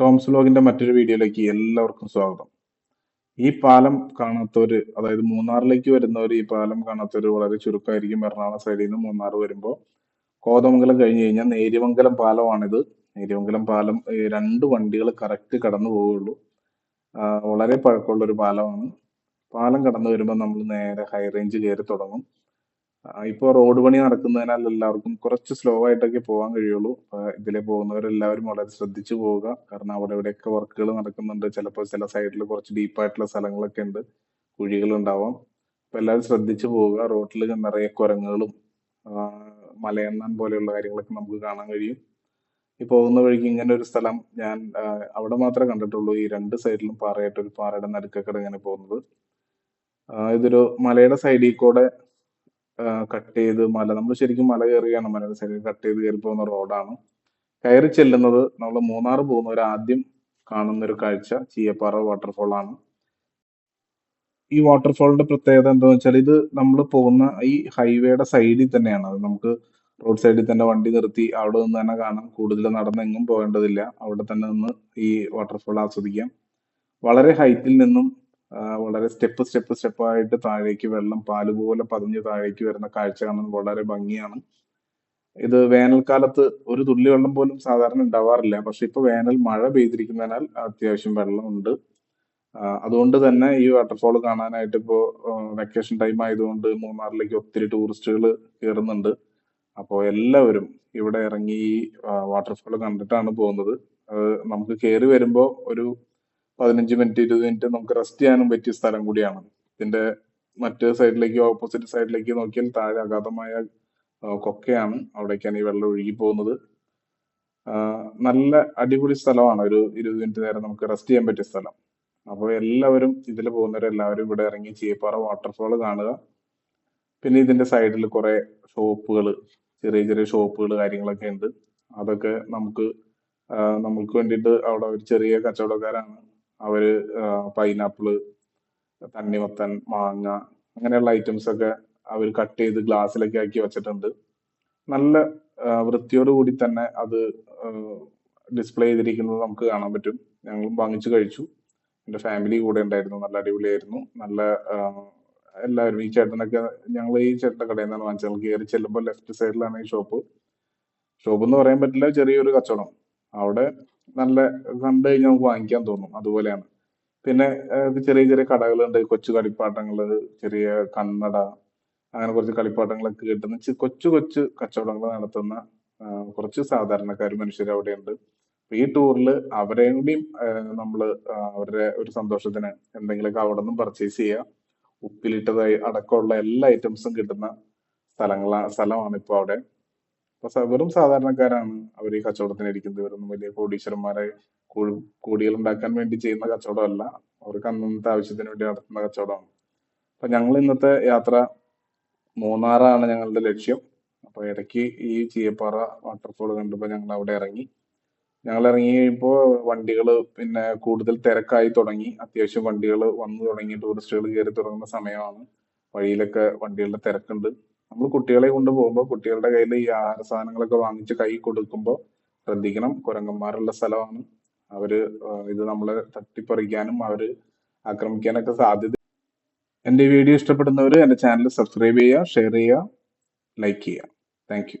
ടോംസ് ലോഗിന്റെ മറ്റൊരു വീഡിയോയിലേക്ക് എല്ലാവർക്കും സ്വാഗതം. ഈ പാലം കാണാത്തവര് അതായത് മൂന്നാറിലേക്ക് വരുന്നവര് ഈ പാലം കാണാത്തവര് വളരെ ചുരുക്കമായിരിക്കും എറണാകുളം സൈഡിൽ നിന്ന് മൂന്നാർ വരുമ്പോൾ കോതമംഗലം കഴിഞ്ഞ് കഴിഞ്ഞാൽ നേര്യമംഗലം പാലമാണിത്. നേര്യമംഗലം പാലം രണ്ട് വണ്ടികൾ കറക്റ്റ് കടന്നു പോവുകയുള്ളൂ വളരെ പഴക്കമുള്ള ഒരു പാലമാണ്. പാലം കടന്നു വരുമ്പോൾ നമ്മൾ നേരെ ഹൈ റേഞ്ച് കയറി തുടങ്ങും. ഇപ്പോൾ റോഡ് പണി നടക്കുന്നതിനാൽ എല്ലാവർക്കും കുറച്ച് സ്ലോ ആയിട്ടൊക്കെ പോകാൻ കഴിയുള്ളൂ. ഇതിലെ പോകുന്നവരെല്ലാവരും വളരെ ശ്രദ്ധിച്ചു പോവുക. കാരണം അവിടെ ഇവിടെയൊക്കെ വർക്കുകൾ നടക്കുന്നുണ്ട്. ചിലപ്പോൾ ചില സൈഡിൽ കുറച്ച് ഡീപ്പായിട്ടുള്ള സ്ഥലങ്ങളൊക്കെ ഉണ്ട്. കുഴികളുണ്ടാവാം അപ്പം എല്ലാവരും ശ്രദ്ധിച്ചു പോവുക. റോട്ടിൽ നിറയെ കുരങ്ങുകളും മലയണ്ണാൻ പോലെയുള്ള കാര്യങ്ങളൊക്കെ നമുക്ക് കാണാൻ കഴിയും. ഈ പോകുന്ന വഴിക്ക് ഇങ്ങനെ ഒരു സ്ഥലം ഞാൻ അവിടെ മാത്രമേ കണ്ടിട്ടുള്ളൂ. ഈ രണ്ട് സൈഡിലും പാറയായിട്ട് ഒരു പാറയുടെ നടുക്കൊക്കെ ഇങ്ങനെ പോകുന്നത്. ഇതൊരു മലയുടെ സൈഡിൽ കൂടെ കട്ട് ചെയ്ത് മല നമ്മൾ ശരിക്കും മല കയറുകയാണ് മലയുടെ സൈഡിൽ കട്ട് ചെയ്ത് കയറി പോകുന്ന റോഡാണ് കയറി ചെല്ലുന്നത് നമ്മൾ മൂന്നാർ പോകുന്നവർ ആദ്യം കാണുന്ന ഒരു കാഴ്ച ചീയപ്പാറ വാട്ടർഫോൾ ആണ്. ഈ വാട്ടർഫോളിന്റെ പ്രത്യേകത എന്താണെന്ന് വെച്ചാൽ ഇത് നമ്മൾ പോകുന്ന ഈ ഹൈവേയുടെ സൈഡിൽ തന്നെയാണ്. അത് നമുക്ക് റോഡ് സൈഡിൽ തന്നെ വണ്ടി നിർത്തി അവിടെ നിന്ന് തന്നെ കാണാം. കൂടുതൽ നടന്നെങ്ങും പോകേണ്ടതില്ല. അവിടെ തന്നെ നിന്ന് ഈ വാട്ടർഫോൾ ആസ്വദിക്കാം. വളരെ ഹൈറ്റിൽ നിന്നും വളരെ സ്റ്റെപ്പ് സ്റ്റെപ്പ് സ്റ്റെപ്പായിട്ട് താഴേക്ക് വെള്ളം പാൽ പോലെ പതിഞ്ഞ് താഴേക്ക് വരുന്ന കാഴ്ച കാണാൻ വളരെ ഭംഗിയാണ്. ഇത് വേനൽക്കാലത്ത് ഒരു തുള്ളി വെള്ളം പോലും സാധാരണ ഉണ്ടാവാറില്ല. പക്ഷെ ഇപ്പൊ വേനൽ മഴ പെയ്തിരിക്കുന്നതിനാൽ അത്യാവശ്യം വെള്ളമുണ്ട്. അതുകൊണ്ട് തന്നെ ഈ വാട്ടർഫോൾ കാണാനായിട്ട് ഇപ്പോ വെക്കേഷൻ ടൈം ആയതുകൊണ്ട് മൂന്നാറിലേക്ക് ഒത്തിരി ടൂറിസ്റ്റുകൾ കയറുന്നുണ്ട്. അപ്പോൾ എല്ലാവരും ഇവിടെ ഇറങ്ങി ഈ വാട്ടർഫോൾ കണ്ടിട്ടാണ് പോകുന്നത്. നമുക്ക് കയറി വരുമ്പോൾ ഒരു പതിനഞ്ച് മിനിറ്റ് ഇരുപത് മിനിറ്റ് നമുക്ക് റെസ്റ്റ് ചെയ്യാനും പറ്റിയ സ്ഥലം കൂടിയാണ്. ഇതിന്റെ മറ്റേ സൈഡിലേക്ക് ഓപ്പോസിറ്റ് സൈഡിലേക്ക് നോക്കിയാൽ താഴെ അഗാധമായ കൊക്കയാണ് അവിടേക്കാണ് ഈ വെള്ളം ഒഴുകി പോകുന്നത്. നല്ല അടിപൊളി സ്ഥലമാണ്. ഒരു ഇരുപത് മിനിറ്റ് നേരം നമുക്ക് റെസ്റ്റ് ചെയ്യാൻ പറ്റിയ സ്ഥലം. അപ്പോൾ എല്ലാവരും ഇതിൽ പോകുന്നവരെല്ലാവരും ഇവിടെ ഇറങ്ങി ചീപ്പാറ വാട്ടർഫോൾ കാണുക. പിന്നെ ഇതിന്റെ സൈഡിൽ കുറെ ഷോപ്പുകൾ ചെറിയ ചെറിയ ഷോപ്പുകൾ കാര്യങ്ങളൊക്കെ ഉണ്ട്. അതൊക്കെ നമുക്ക് നമുക്ക് വേണ്ടിയിട്ട് അവിടെ ഒരു ചെറിയ കച്ചവടക്കാരാണ് അവർ പൈനാപ്പിൾ തണ്ണിമത്തൻ മാങ്ങ അങ്ങനെയുള്ള ഐറ്റംസ് ഒക്കെ അവർ കട്ട് ചെയ്ത് ഗ്ലാസ്സിലൊക്കെ ആക്കി വെച്ചിട്ടുണ്ട്. നല്ല വൃത്തിയോടുകൂടി വൃത്തിയോട് കൂടി തന്നെ അത് ഡിസ്പ്ലേ ചെയ്തിരിക്കുന്നത് നമുക്ക് കാണാൻ പറ്റും. ഞങ്ങളും വാങ്ങിച്ചു കഴിച്ചു. എന്റെ ഫാമിലി കൂടെ ഉണ്ടായിരുന്നു. നല്ല അടിപൊളിയായിരുന്നു. നല്ല എല്ലാവരും ഈ ചേട്ടനൊക്കെ ഞങ്ങൾ ഈ ചേട്ടന്റെ കടയിൽ നിന്നാണ് വാങ്ങിച്ചത്. ഞങ്ങൾ കയറി ചെല്ലുമ്പോൾ ലെഫ്റ്റ് സൈഡിലാണ് ഈ ഷോപ്പ് ഷോപ്പ് എന്ന് പറയാൻ പറ്റില്ല ചെറിയൊരു കച്ചവടം. അവിടെ നല്ല കണ്ടു കഴിഞ്ഞാൽ നമുക്ക് വാങ്ങിക്കാൻ തോന്നും അതുപോലെയാണ്. പിന്നെ ചെറിയ ചെറിയ കടകളുണ്ട്. കൊച്ചു കളിപ്പാട്ടങ്ങൾ ചെറിയ കണ്ണട അങ്ങനെ കുറച്ച് കളിപ്പാട്ടങ്ങളൊക്കെ കിട്ടുന്ന കൊച്ചു കൊച്ചു കച്ചവടങ്ങൾ നടത്തുന്ന കുറച്ച് സാധാരണക്കാർ മനുഷ്യർ അവിടെയുണ്ട്. ഈ ടൂറിൽ അവരെയും കൂടിയും നമ്മൾ അവരുടെ ഒരു സന്തോഷത്തിന് എന്തെങ്കിലുമൊക്കെ അവിടെ നിന്നും പർച്ചേസ് ചെയ്യുക. ഉപ്പിലിട്ടതായി അടക്കമുള്ള എല്ലാ ഐറ്റംസും കിട്ടുന്ന സ്ഥലങ്ങളാ സ്ഥലമാണ് ഇപ്പോൾ അവിടെ. അപ്പൊ വെറും സാധാരണക്കാരാണ് അവർ ഈ കച്ചവടത്തിന് ഇരിക്കുന്നത്. ഇവരൊന്നും വലിയ കോടീശ്വരന്മാരെ കോടികൾ ഉണ്ടാക്കാൻ വേണ്ടി ചെയ്യുന്ന കച്ചവടമല്ല. അവർക്ക് അന്നത്തെ ആവശ്യത്തിന് വേണ്ടി നടത്തുന്ന കച്ചവടമാണ്. അപ്പൊ ഞങ്ങൾ ഇന്നത്തെ യാത്ര മൂന്നാറാണ് ഞങ്ങളുടെ ലക്ഷ്യം. അപ്പൊ ഇടയ്ക്ക് ഈ ചീയപ്പാറ വാട്ടർഫോൾ കണ്ടപ്പോൾ ഞങ്ങൾ അവിടെ ഇറങ്ങി. ഞങ്ങൾ ഇറങ്ങി കഴിയുമ്പോൾ വണ്ടികൾ പിന്നെ കൂടുതൽ തിരക്കായി തുടങ്ങി. അത്യാവശ്യം വണ്ടികൾ വന്നു തുടങ്ങി ടൂറിസ്റ്റുകൾ കയറി തുടങ്ങുന്ന സമയമാണ്. വഴിയിലൊക്കെ വണ്ടികളുടെ തിരക്കുണ്ട്. നമ്മൾ കുട്ടികളെ കൊണ്ട് പോകുമ്പോൾ കുട്ടികളുടെ കയ്യിൽ ഈ ആഹാര സാധനങ്ങളൊക്കെ വാങ്ങിച്ച് കൈ കൊടുക്കുമ്പോൾ ശ്രദ്ധിക്കണം. കുരങ്ങന്മാരുള്ള സ്ഥലമാണ്. അവർ ഇത് നമ്മളെ തട്ടിപ്പറിക്കാനും അവർ ആക്രമിക്കാനൊക്കെ സാധ്യത. എന്റെ വീഡിയോ ഇഷ്ടപ്പെടുന്നവർ എന്റെ ചാനൽ സബ്സ്ക്രൈബ് ചെയ്യുക ഷെയർ ചെയ്യുക ലൈക്ക് ചെയ്യുക. താങ്ക്